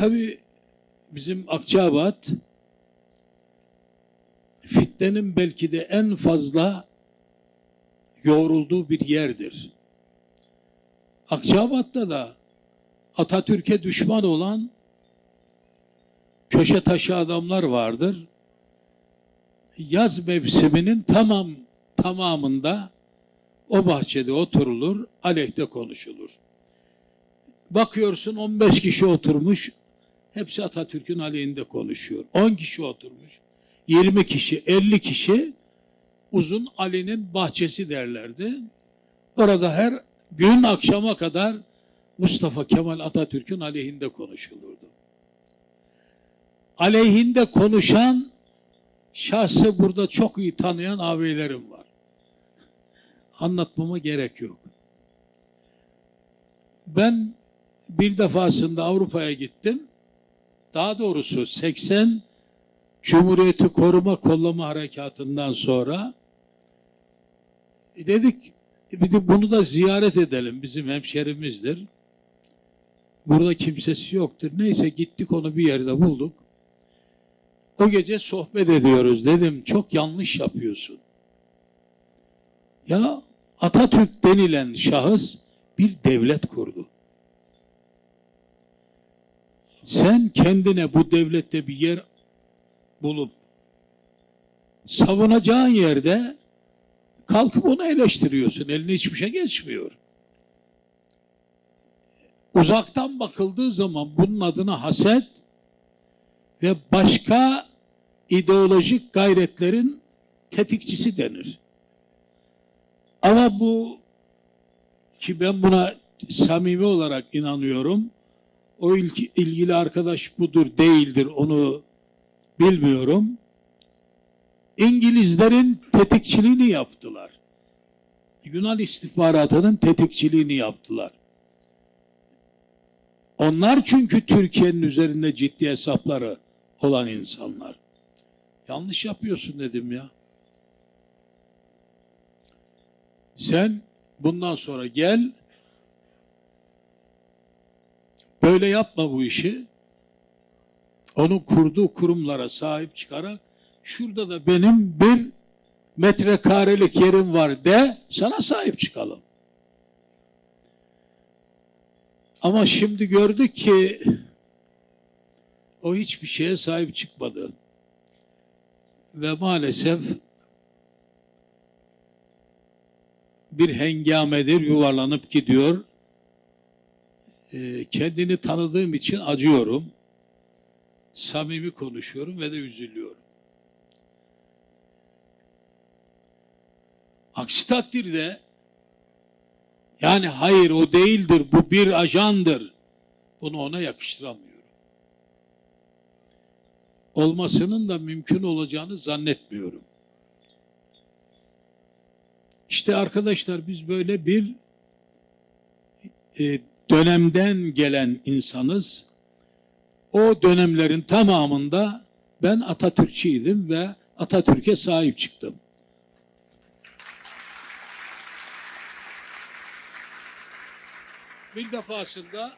Tabii bizim Akçabat fitnenin belki de en fazla yoğrulduğu bir yerdir. Akçabat'ta da Atatürk'e düşman olan köşe taşı adamlar vardır. Yaz mevsiminin tamam tamamında o bahçede oturulur, aleyhte konuşulur. Bakıyorsun 15 kişi oturmuş, hepsi Atatürk'ün aleyhinde konuşuyor. 10 kişi oturmuş, 20 kişi, 50 kişi uzun Ali'nin bahçesi derlerdi. Orada her gün akşama kadar Mustafa Kemal Atatürk'ün aleyhinde konuşulurdu. Aleyhinde konuşan şahsı burada çok iyi tanıyan ağabeylerim var. Anlatmama gerek yok. Ben bir defasında Avrupa'ya gittim. Daha doğrusu 80 Cumhuriyeti Koruma Kollama Harekatı'ndan sonra e, dedik e, bir de bunu da ziyaret edelim. Bizim hemşerimizdir. Burada kimsesi yoktur. Neyse gittik onu bir yerde bulduk. O gece sohbet ediyoruz. Dedim çok yanlış yapıyorsun. Ya Atatürk denilen şahıs bir devlet kurdu. Sen kendine bu devlette bir yer bulup savunacağın yerde kalkıp onu eleştiriyorsun. Eline hiçbir şey geçmiyor. Uzaktan bakıldığı zaman bunun adına haset ve başka ideolojik gayretlerin tetikçisi denir. Ama bu ki ben buna samimi olarak inanıyorum. O ilgi- ilgili arkadaş budur değildir onu bilmiyorum. İngilizlerin tetikçiliğini yaptılar. Yunan istihbaratının tetikçiliğini yaptılar. Onlar çünkü Türkiye'nin üzerinde ciddi hesapları olan insanlar. Yanlış yapıyorsun dedim ya. Sen bundan sonra gel böyle yapma bu işi. Onun kurduğu kurumlara sahip çıkarak şurada da benim bir metrekarelik yerim var de sana sahip çıkalım. Ama şimdi gördük ki o hiçbir şeye sahip çıkmadı. Ve maalesef bir hengamedir yuvarlanıp gidiyor. Ee, kendini tanıdığım için acıyorum. Samimi konuşuyorum ve de üzülüyorum. Aksi takdirde yani hayır o değildir, bu bir ajandır. Bunu ona yakıştıramıyorum. Olmasının da mümkün olacağını zannetmiyorum. İşte arkadaşlar biz böyle bir e, dönemden gelen insanız. O dönemlerin tamamında ben Atatürkçüydim ve Atatürk'e sahip çıktım. Bir defasında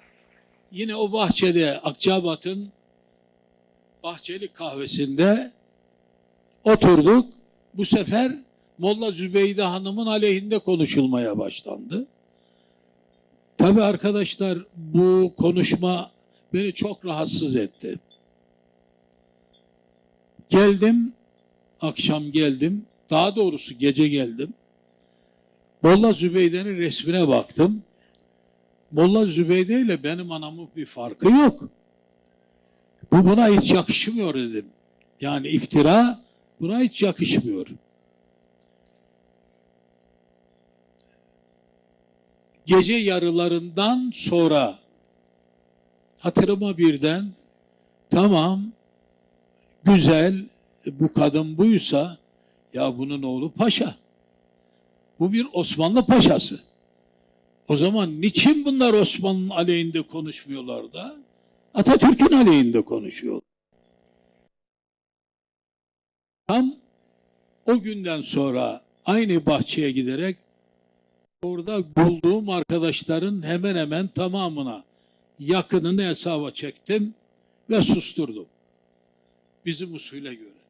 yine o bahçede Akçabat'ın bahçeli kahvesinde oturduk. Bu sefer Molla Zübeyde Hanım'ın aleyhinde konuşulmaya başlandı. Tabi arkadaşlar bu konuşma beni çok rahatsız etti. Geldim, akşam geldim, daha doğrusu gece geldim. Molla Zübeyde'nin resmine baktım. Molla Zübeyde ile benim anamın bir farkı yok. Bu buna hiç yakışmıyor dedim. Yani iftira buna hiç yakışmıyor. Gece yarılarından sonra hatırıma birden tamam güzel bu kadın buysa ya bunun oğlu paşa. Bu bir Osmanlı paşası. O zaman niçin bunlar Osmanlı'nın aleyhinde konuşmuyorlar da Atatürk'ün aleyhinde konuşuyor? Tam o günden sonra aynı bahçeye giderek orada bulduğum arkadaşların hemen hemen tamamına yakınını hesaba çektim. ve susturdum. Bizim usule göre.